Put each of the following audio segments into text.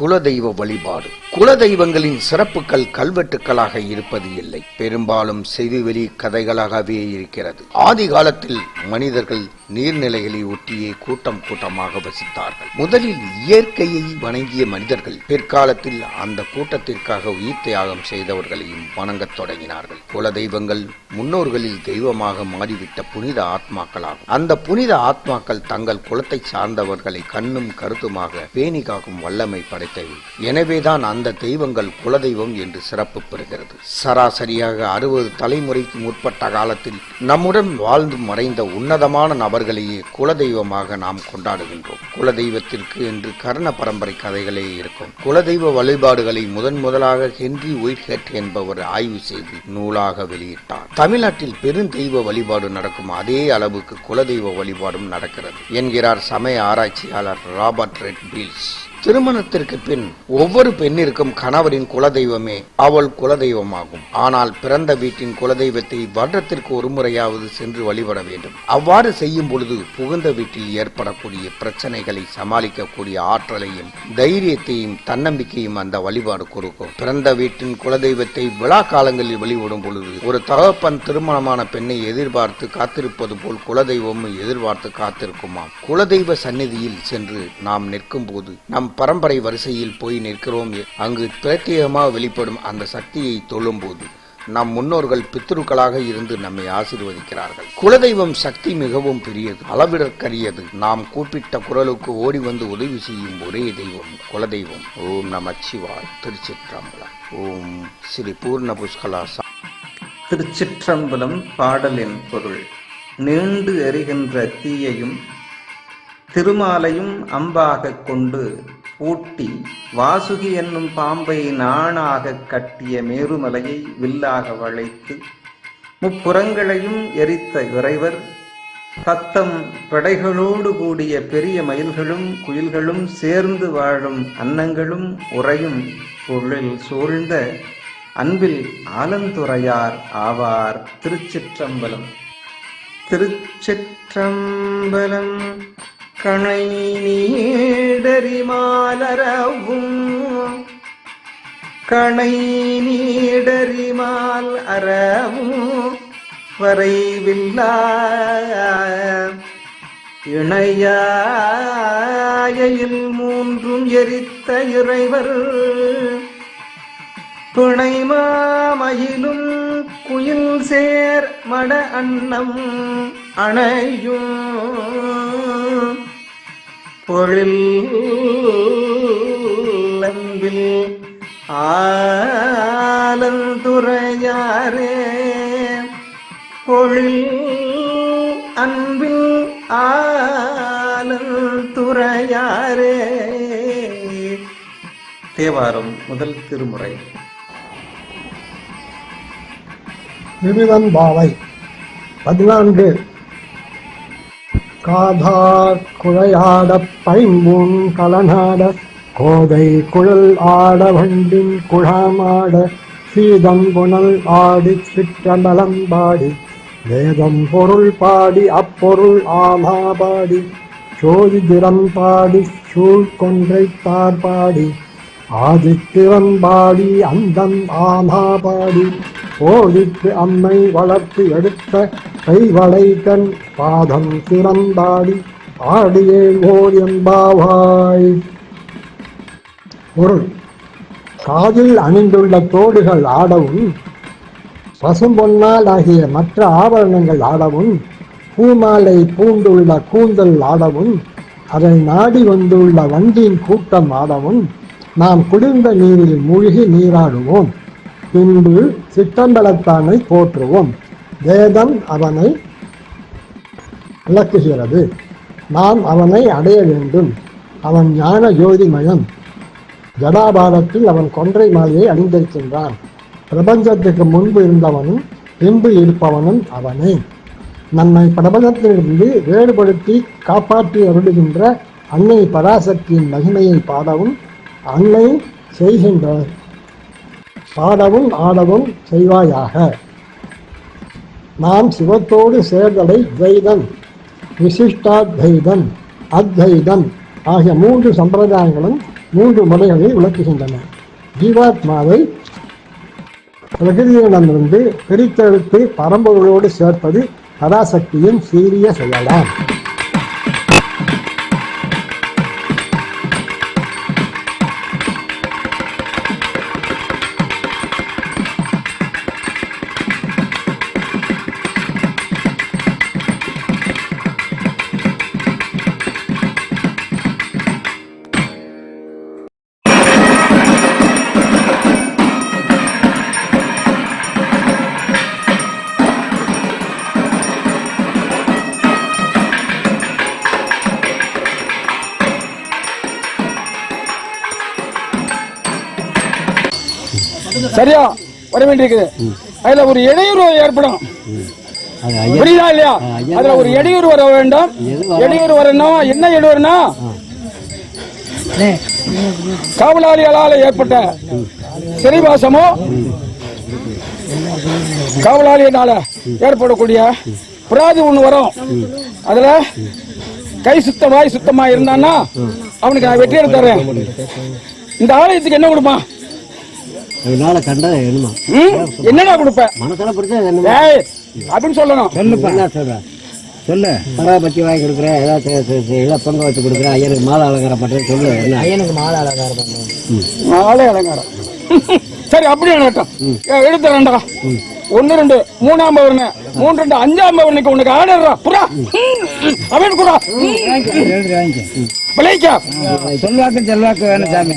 குலதெய்வ வழிபாடு. குலதெய்வங்களின் சிறப்புகள் கல்வெட்டுக்களாக இருப்பது இல்லை. பெரும்பாலும் செவிவெளி கதைகளாகவே இருக்கிறது. ஆதி காலத்தில் மனிதர்கள் நீர்நிலைகளை ஒட்டியே கூட்டம் கூட்டமாக வசித்தார்கள். முதலில் இயற்கையை வணங்கிய மனிதர்கள் பிற்காலத்தில் அந்த கூட்டத்திற்காக உயிர் தியாகம் செய்தவர்களையும் வணங்கத் தொடங்கினார்கள். குலதெய்வங்கள் முன்னோர்களில் தெய்வமாக மாறிவிட்ட புனித ஆத்மாக்களாகும். அந்த புனித ஆத்மாக்கள் தங்கள் குலத்தை சார்ந்தவர்களை கண்ணும் கருத்துமாக பேணி காக்கும் வல்லமை தெய்வம் எனவேதான் அந்த தெய்வங்கள் குலதெய்வம் என்று சிறப்பு பெறுகிறது. சராசரியாக அறுபது தலைமுறைக்கு முற்பட்ட காலத்தில் நம்முடன் வாழ்ந்து மறைந்த உன்னதமான நபர்களையே குலதெய்வமாக நாம் கொண்டாடுகின்றோம். குலதெய்வத்திற்கு என்று கர்ண பரம்பரை கதைகளே இருக்கும். குலதெய்வ வழிபாடுகளை முதன் முதலாக ஹென்றி ஒயிட்ஹெட் என்பவர் ஆய்வு செய்து நூலாக வெளியிட்டார். தமிழ்நாட்டில் பெருந்தெய்வ வழிபாடு நடக்கும் அதே அளவுக்கு குலதெய்வ வழிபாடும் நடக்கிறது. என்கிறார் சமய ஆராய்ச்சியாளர் ராபர்ட் ரெட் பீல்ஸ் திருமணத்திற்கு பின் ஒவ்வொரு பெண்ணிற்கும் கணவரின் குலதெய்வமே அவள் குலதெய்வமாகும். ஆனால் பிறந்த வீட்டின் குலதெய்வத்தை வருடத்திற்கு ஒரு முறையாவது சென்று வழிபட வேண்டும். அவ்வாறு செய்யும் பொழுது புகுந்த வீட்டில் ஏற்படக்கூடிய பிரச்சனைகளை சமாளிக்கக்கூடிய ஆற்றலையும் தைரியத்தையும் தன்னம்பிக்கையும் அந்த வழிபாடு கொடுக்கும். பிறந்த வீட்டின் குலதெய்வத்தை விழா காலங்களில் வழிபடும் பொழுது ஒரு தகப்பன் திருமணமான பெண்ணை எதிர்பார்த்து காத்திருப்பது போல் குலதெய்வமும் எதிர்பார்த்து காத்திருக்குமாம். குலதெய்வ சந்நிதியில் சென்று நாம் நிற்கும் போது நம் பரம்பரை வரிசையில் போய் நிற்கிறோம். அங்கு பிரத்யேகமாக வெளிப்படும் அந்த சக்தியை தொழும்போது நம் முன்னோர்கள் பித்ருக்களாக இருந்து நம்மை ஆசீர்வதிக்கிறார்கள். குலதெய்வம் சக்தி மிகவும் பெரியது அளவிடற்கரியது. நாம் கூப்பிட்ட குரலுக்கு ஓடி வந்து உதவி செய்யும் ஒரே தெய்வம் குலதெய்வம். ஓம் நமச்சிவாய் திருச்சிற்றம்பலம். ஓம் ஸ்ரீ பூர்ண புஷ்கலாசா திருச்சிற்றம்பலம் பாடலின் பொருள் நீண்டு எரிகின்ற தீயையும் திருமாலையும் அம்பாகக் கொண்டு பூட்டி வாசுகி என்னும் பாம்பை நாணாகக் கட்டிய மேருமலையை வில்லாக வளைத்து முப்புறங்களையும் எரித்த இறைவர் தத்தம் படைகளோடு கூடிய பெரிய மயில்களும் குயில்களும் சேர்ந்து வாழும் அன்னங்களும் உறையும் பொருளில் சூழ்ந்த அன்பில் ஆலந்துறையார் ஆவார் திருச்சிற்றம்பலம். திருச்சிற்றம்பலம் கணை நீடறி மாலரவும் கணை நீடறிமால் அறவும் வரைவில்லா. இணையாயில் மூன்றும் எரித்த இறைவர். துணைமாமயிலும் குயில் சேர் மட அன்னம் அணையும். பொழில் அன்பில் ஆலந்துறையாரே பொழில் அன்பில் ஆலந்துறையாரே தேவாரம் முதல் திருமுறை. விவிதம் பாவை பதினான்கு காதார் குழையாடப் பைம்பூன் கலனாட கோதை குழல் ஆட வண்டின் குழாமாட சீதம் புனல் ஆடி சிற்றம்பலம் பாடி. வேதம் பொருள் பாடி அப்பொருள் ஆமா பாடி. சோதிதிரம் பாடி சூழ்கொன்றை கொன்றைத்தார் பாடி. ஆதித்திரம் பாடி அந்தம் ஆமா பாடி. ஓதித்து அம்மை வளர்த்து எடுத்த கைவளை கண் பாதம் திறந்தாடி ஆடியே ஓர் என்பாவாய் பொருள். காதில் அணிந்துள்ள தோடுகள் ஆடவும் பசும்பொன்னால் ஆகிய மற்ற ஆபரணங்கள் ஆடவும் பூமாலை பூண்டுள்ள கூந்தல் ஆடவும் அதை நாடி வந்துள்ள வண்டியின் கூட்டம் ஆடவும் நாம் குளிர்ந்த நீரில் மூழ்கி நீராடுவோம். பின்பு சிற்றம்பலத்தானை போற்றுவோம். வேதம் அவனை விளக்குகிறது. நாம் அவனை அடைய வேண்டும். அவன் ஞான ஜோதிமயம். ஜடாபாரத்தில் அவன் கொன்றை மாலையை அணிந்திருக்கின்றான். பிரபஞ்சத்துக்கு முன்பு இருந்தவனும் பின்பு இருப்பவனும் அவனே. நம்மை பிரபஞ்சத்திலிருந்து வேறுபடுத்தி காப்பாற்றி அருளுகின்ற அன்னை பராசக்தியின் மகிமையை பாடவும் அன்னை செய்கின்ற பாடவும் ஆடவும் செய்வாயாக. நாம் சிவத்தோடு சேர்தலை துவைதம் விசிஷ்டாத்வைதம் அத்வைதம் ஆகிய மூன்று சம்பிரதாயங்களும் மூன்று முறைகளில் விளக்குகின்றன. ஜீவாத்மாவை பிரகிருதியிடமிருந்து பிரித்தெடுத்து பரம்பொருளோடு சேர்ப்பது பராசக்தியின் சீரிய செய்யலாம் சரியா? வர வேண்டியிருக்குது. அதுல ஒரு இடையூறு ஏற்படும். புரியுதா இல்லையா? அதுல ஒரு இடையூறு வர வேண்டும். இடையூறு வரணும் என்ன இடையூறுனா? காவலாளிகளால் ஏற்பட்ட சிறைவாசமோ காவலாளியினால ஏற்படக்கூடிய புராதி ஒண்ணு வரும். அதுல கை சுத்தம் வாய் சுத்தமா இருந்தான்னா அவனுக்கு நான் வெற்றி எடுத்துறேன் இந்த ஆலயத்துக்கு என்ன கொடுப்பான்? அதனால கண்டா என்னமா ம்? என்னடா கொடுப்ப? மனசுல பிடிச்சா என்னமா ஏய் அப்படின்னு சொல்லணும். என்ன சொல்ற? சொல்லு. பராபத்தி வாங்கி கொடுக்குறேன் ஏதாவது ஏதாவது பொங்க வச்சு கொடுக்குறேன் ஐயனுக்கு மாலை அலங்காரம் பண்றேன் சொல்லு என்ன? ஐயனுக்கு மாலை அலங்காரம் பண்றேன். நாளே அலங்காரம். சரி அப்படி நடட்டும் எடுத்து ரெண்டா. ஒன்னு ரெண்டு மூணாம் பவர்னு. மூணு ரெண்டு அஞ்சாம் பவனுக்கு உனக்கு ஆர்டர்ரா புறா. அவன் கூட. விளைக்கா செல்வாக்கு செல்வாக்கு வேணும் சாமி.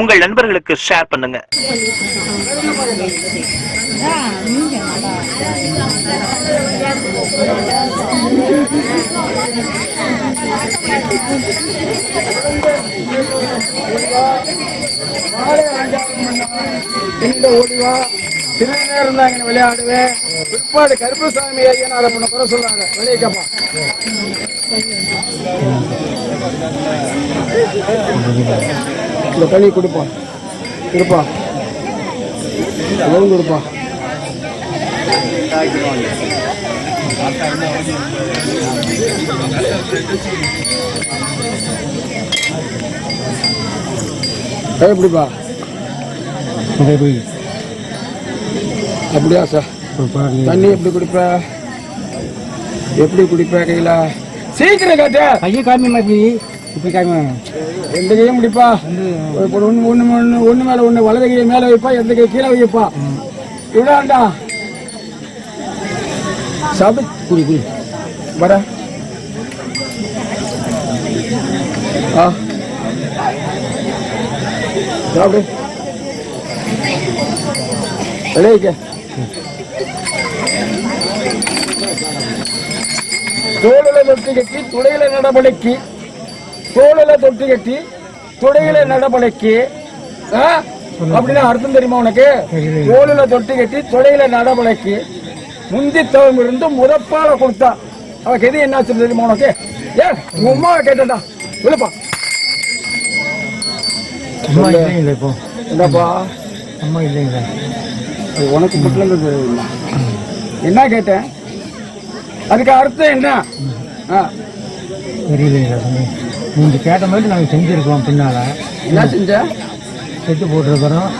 உங்கள் நண்பர்களுக்கு ஷேர் பண்ணுங்க. ஓடிவா சின்ன நேரம் விளையாடுவேன். பிற்பாடு கருப்பசாமி ஐயன் அதை பண்ண குறை சொல்றாங்க you. இந்த களி கொடுப்பா. கொடுப்பா. அதுவும் கொடுப்பா. கை பிடிப்பா. அப்படியா சார்? தண்ணி எப்படி குடிப்ப? எப்படி குடிப்ப கையில? சீக்கிரம் காட்டு கையை காமி மாதிரி இப்படி காமி ரெண்டு கையும் முடிப்பா. ஒரு ஒண்ணு ஒண்ணு ஒண்ணு ஒண்ணு மேல ஒண்ணு வலது கையை மேல வைப்பா எந்த கை கீழே வைப்பா இவ்வளோண்டா சாப்பிடு. குடி குடி. வர ஆ. சாப்பிடு. விளைவிக்க தோளில தொட்டி கட்டி துடையில நடபடிக்கு தோளில தொட்டி கட்டி துடையில நடபடிக்கு ஆ? அப்படின்னா அர்த்தம் தெரியுமா உனக்கு? தோளில தொட்டி கட்டி துடையில நடபடிக்கு முந்தி தவம் இருந்து முதப்பால கொடுத்தா. அவன் எது என்ன தெரியுமா உனக்கு? ஏ உங்க அம்மாவை கேட்டா விழுப்பா. அம்மா இல்லைங்களா இப்போ. என்னப்பா? அம்மா இல்லைங்களா. அது உனக்கு மட்டும் என்ன கேட்டேன்? அதுக்கு அர்த்தம் என்ன? ஆ, தெரியலைங்களா நீங்கள் கேட்ட மாதிரி நாங்கள் செஞ்சுருக்கோம் பின்னால். என்ன செஞ்ச? செட்டு போட்டிருக்கிறோம்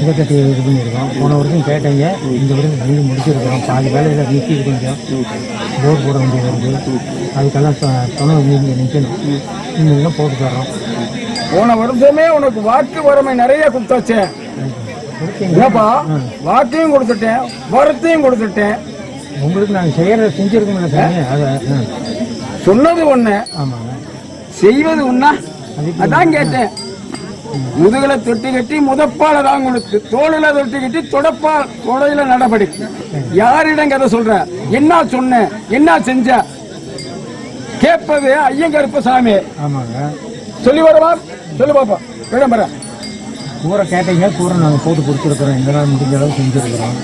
இதை கட்டி இது பண்ணியிருக்கோம். போன வருஷம் கேட்டீங்க. இந்த வருஷம் செஞ்சு முடிச்சிருக்கிறோம் பாதி வேலையில் நிற்கிது கொஞ்சம் போர் போட வேண்டியது இருக்குது அதுக்கெல்லாம் துணை நீங்கள் நிற்கணும் நீங்களும் போட்டு தர்றோம் போன வருஷமே உனக்கு வாக்கு வறுமை நிறைய கொடுத்தாச்சே. ஏப்பா வாக்கையும் கொடுத்துட்டேன். வரத்தையும் கொடுத்துட்டேன். உங்களுக்கு நாங்கள் செஞ்சுருக்கோம்ல சாமி அதை சொன்னது ஒண்ணு. ஆமாங்க. செய்வது ஒண்ணா அதான் கேட்டேன். முதுகுல தொட்டி கட்டி முதப்பால தான் கொடுத்து தோளில தொட்டி கட்டி தொடப்பா தொடையில நடபடிக்கு. யாரிடம் கதை சொல்ற? என்ன சொன்ன? என்ன செஞ்ச? கேட்பது ஐயன் கருப்பசாமி ஆமாங்க. சொல்லி வரவா? சொல்லு பாப்பா. விளம்பரம் கூரை கேட்டீங்க கூரை நாங்கள் போட்டு கொடுத்துருக்குறோம். எங்களால் முடிஞ்ச அளவு செஞ்சுருக்குறோம்.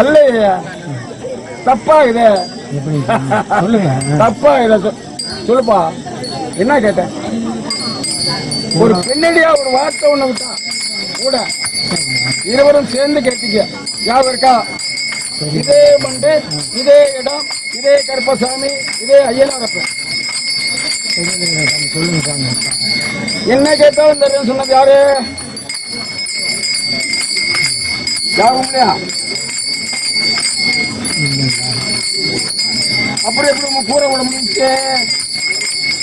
அல்லையா. தப்பா இது. சொல்லுங்க? தப்பா இத சொல்லுப்பா. என்ன கேட்டேன் ஒரு பின்னடியா ஒரு வார்த்தை ஒண்ணு விட்டான் கூட. இருவரும் சேர்ந்து கேட்டீங்க. ஞாபகம் இருக்கா? இதே மண்டு இதே இடம் இதே கருப்பசாமி இதே ஐயனாரப்பன் சொல்லுங்க சாமி என்ன கேட்டாலும் தெரியும் சொன்னது யாரு? யாரும் இல்லையா அப்புறம் எப்படி உங்க கூரை விட முடிஞ்சு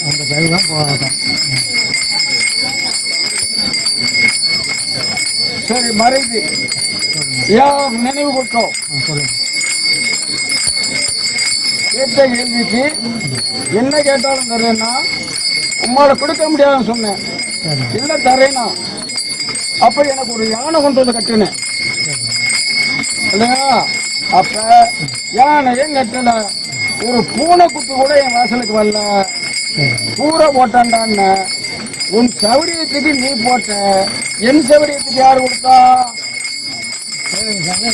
அந்த கைதான் போகாதான் சரி மறைந்து. ஏன் நினைவு சொல்லுங்க. கேட்ட கேள்விக்கு என்ன கேட்டாலும் தரேன்னா உம்மால கொடுக்க முடியாதுன்னு சொன்னேன். இல்ல தரேனா அப்ப எனக்கு ஒரு யானை கொண்டு வந்து கட்டினேன். இல்லையா? அப்ப யானையும் கட்டல. ஒரு பூனை குத்து கூட என் வாசலுக்கு வரல. பூரை கூரை உன் சௌரியத்துக்கு நீ போட்ட. என் சௌரியத்துக்கு யார் கொடுத்தா?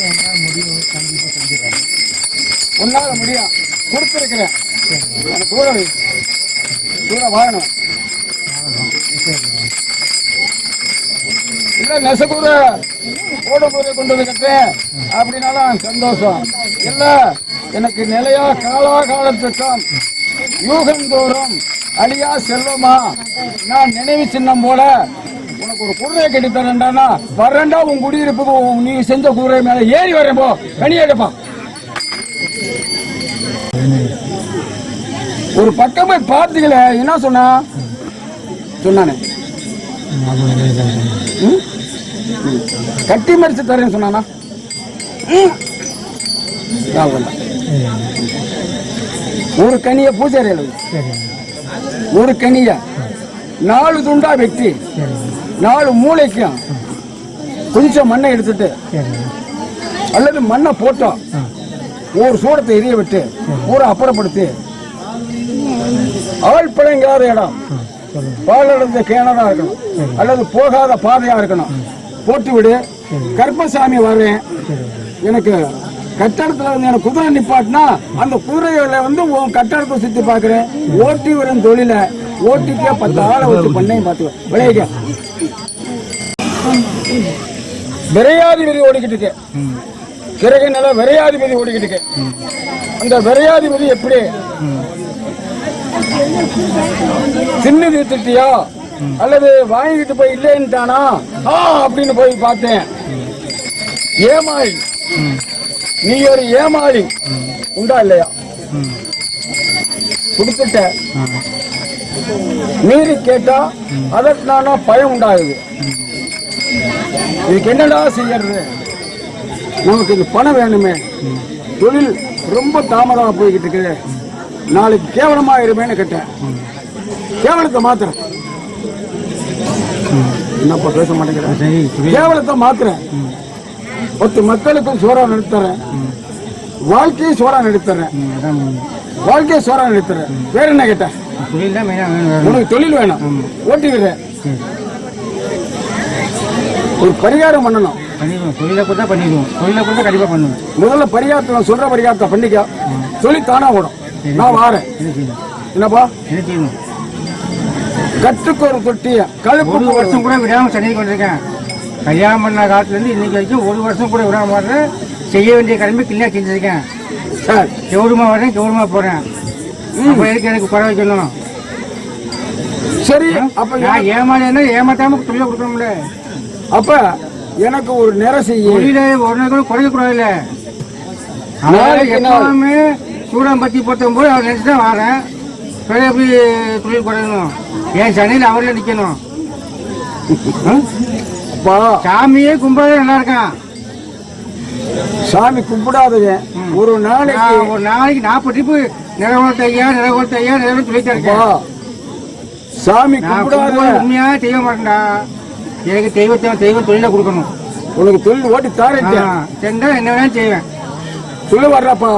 என்னால் முடியும் கண்டிப்பாக செஞ்சுக்கிறேன் உன்னால முடியும். கொடுத்துருக்கிறேன். தூரம் தூரம் வாழணும் இல்லை வாங்கணும் இல்ல நெசக்கூட ஓடக்கூரை கொண்டு வந்து கட்டேன் அப்படின்னாலும் சந்தோஷம். இல்லை எனக்கு நிலையா காலாகாலத்துக்கும் யூகந்தோறும் அழியா செல்வமா? நான் நினைவு சின்னம் போல உனக்கு ஒரு குதிரையை கட்டி தரேன்டானா வரேன்டா உன் குடியிருப்புக்கு நீ செஞ்ச குதிரை மேல ஏறி வரேன் போ. கனி எடுப்பா. ஒரு பக்கம் போய் பார்த்தீங்களே என்ன சொன்னா? சொன்னானே. ம்? கட்டி மறிச்சு தரேன்னு சொன்னானா? ஒரு கனிய பூஜை ஒரு கனிய. நாலு துண்டா வெட்டி. நாலு மூளைக்கும் கொஞ்சம் மண்ணை எடுத்துட்டு அல்லது மண்ணை போட்டோம் ஒரு சூடத்தை எரிய விட்டு ஊரை அப்புறப்படுத்தி ஆள் பிழைங்காத இடம். பாலடைந்த பால் கிணறா இருக்கணும். அல்லது போகாத பாதையா இருக்கணும். போட்டு விடு கருப்பசாமி வரேன். எனக்கு கட்டடத்துல வந்து எனக்கு குதிரை நிப்பாட்டினா அந்த குதிரைகளை வந்து உன் கட்டடத்தை சுத்தி பாக்குறேன் ஓட்டி வரும் தொழில. ஓட்டிக்கே பத்து ஆளை வச்சு பண்ணையும் பார்த்து விளையாட விரையாதிபதி ஓடிக்கிட்டு இருக்கு சிறகு நில விரையாதிபதி ஓடிக்கிட்டு இருக்கு அந்த விரையாதிபதி எப்படி? தின்னு தீர்த்துட்டியா அல்லது வாங்கிட்டு போய் இல்லைன்ட்டானா? ஆ அப்படின்னு போய் பார்த்தேன். ஏமாளி நீ ஒரு ஏமாளி உண்டா இல்லையா? கொடுத்துட்ட. மீறி கேட்டா அதற்கு நானா பயம் உண்டாகுது. இதுக்கு என்னடா செய்யறது? நமக்கு இது பணம் வேணுமே. தொழில் ரொம்ப தாமதமா போய்கிட்டு இருக்கு. நாளைக்கு கேவலமா இருமேன்னு கேட்டேன். கேவலத்தை மாத்துறேன் என்னப்பா பேச மாட்டேங்கிறேன் கேவலத்தை மாத்துறேன் பத்து மக்களுக்கும் சோறா நடத்துறேன் வாழ்க்கையை சோறா நடத்துறேன் வாழ்க்கையை சோறா நடத்துறேன் வேற என்ன வேணும். உனக்கு தொழில் வேணும். ஓட்டிக்கிறேன் ஒரு பரிகாரம் பண்ணணும். தொழிலை கொடுத்தா பண்ணிடுவோம். தொழிலை கொடுத்தா கண்டிப்பாக பண்ணுவேன் முதல்ல பரிகாரத்தை நான் சொல்ற பரிகாரத்தை பண்ணிக்க. தொழில் தானா ஓடும். நான் வாரேன். என்னப்பா? கட்டுக்கு ஒரு தொட்டிய கழுப்பு வருஷம் கூட விடாமல் சண்டை கொண்டிருக்கேன். கல்யாணம் பண்ண காலத்துலேருந்து இன்னைக்கு வரைக்கும் ஒரு வருஷம் கூட விடாம வர்றேன் செய்ய வேண்டிய கடமை கிளியாக செஞ்சுருக்கேன். சார் கௌரவமாக வரேன் கௌரவமாக போகிறேன் அப்போ எதுக்கு எனக்கு குறை வைக்கணும்? சரி அப்ப நான் ஏமாந்தேன்னா ஏமாத்தாம தொழிலை கொடுக்கணும்ல. அப்ப எனக்கு ஒரு நிறை செய்ய. தொழில ஒரு கூட குறைக்க கூடாதுல்ல. எப்பவுமே சூடம் பத்தி போட்டும் போது அவர் நினைச்சு தான் வரேன். பிறகு எப்படி தொழில் குறையணும் என் சனையில் அவரில் நிற்கணும் அப்பா சாமியே கும்பிடாத நல்லா இருக்கான் சாமி கும்பிடாதவன் ஒரு நாளைக்கு ஒரு நாளைக்கு நாற்பது ட்ரிப்பு நிறகுலத்த ஐயா நிறகுலம் சொல்லிட்டு இருக்கேன் சாமி கும்பிடாத கும்பிடுறது உண்மையா செய்ய மாட்டேன்டா எனக்கு தெய்வத்தை தெய்வம் தொழிலை கொடுக்கணும். உனக்கு தொழில் ஓட்டி தாரேன் செஞ்சா என்ன வேணாலும் செய்வேன். சொல்ல வர்றப்பா.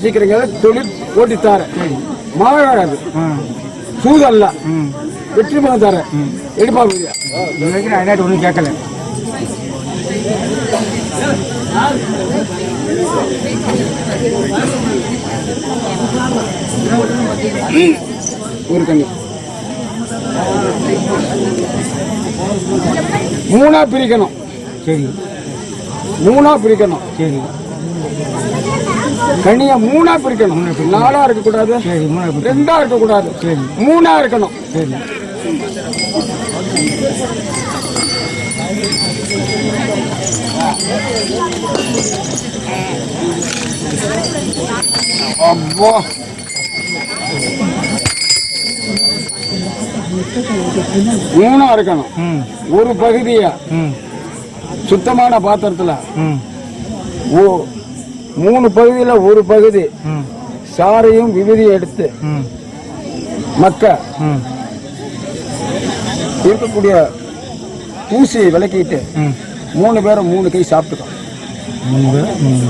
சீக்கிரம் தொழில் ஓட்டி தாரேன். மாறாது ஆ, சூதல்ல வெற்றி பண்ண தரேன் எடுப்பா முடியா வரைக்கும் என்னாட்டு ஒன்றும் கேட்கல. ஒரு கண்ணி. மூணா பிரிக்கணும். சரி. மூணா பிரிக்கணும். சரி. கனியா மூணா பிரிக்கணும். நாலா இருக்க கூடாது சரி மூணு பேர். ரெண்டா இருக்க கூடாது சரி. மூணா இருக்கணும். சரி. அப்பா மூணா இருக்கணும். ஒரு பகுதியா சுத்தமான பாத்திரத்துல மூணு பகுதியில ஒரு பகுதி சாரையும் விபதியும் எடுத்து மக்க இருக்கக்கூடிய தூசியை விளக்கிட்டு மூணு பேரும் மூணு கை சாப்பிட்டுக்கோ. மூணு பேர் ம்.